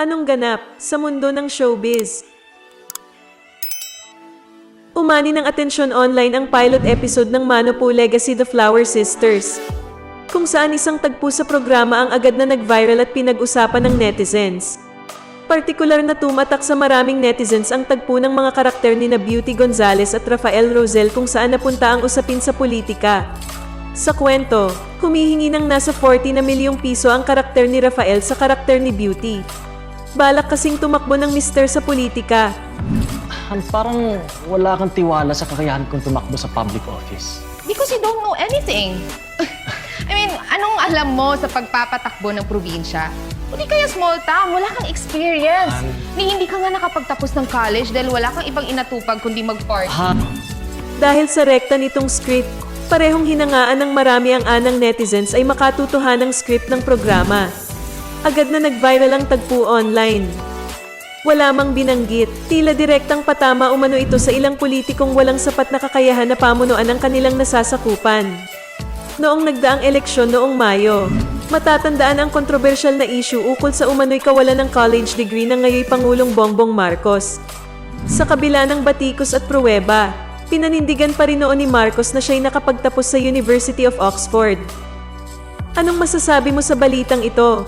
Anong ganap sa mundo ng showbiz? Umani ng atensyon online ang pilot episode ng Manopo Legacy The Flower Sisters, kung saan isang tagpo sa programa ang agad na nag-viral at pinag-usapan ng netizens. Partikular na tumatak sa maraming netizens ang tagpo ng mga karakter ni na Beauty Gonzales at Rafael Rosel kung saan napunta ang usapin sa politika. Sa kwento, humihingi ng nasa 40 na milyong piso ang karakter ni Rafael sa karakter ni Beauty. Balak kasing tumakbo ng mister sa politika. Han, parang wala kang tiwala sa kakayahan kong tumakbo sa public office. Because you don't know anything. I mean, anong alam mo sa pagpapatakbo ng probinsya? O di kaya small town, wala kang experience. Ni hindi ka nga nakapagtapos ng college dahil wala kang ibang inatupag kundi mag-party. Han, Dahil sa rekta nitong script, parehong hinangaan ng marami ang anang netizens ay makatutuhan ng script ng programa. Agad na nag-viral ang tagpo online. Wala mang binanggit, tila direktang patama umano ito sa ilang politikong walang sapat na kakayahan na pamunuan ang kanilang nasasakupan. Noong nagdaang eleksyon noong Mayo, matatandaan ang kontrobersyal na issue ukol sa umano'y kawalan ng college degree ng ngayoy Pangulong Bongbong Marcos. Sa kabila ng batikos at pruweba, pinanindigan pa rin noon ni Marcos na siya'y nakapagtapos sa University of Oxford. Anong masasabi mo sa balitang ito?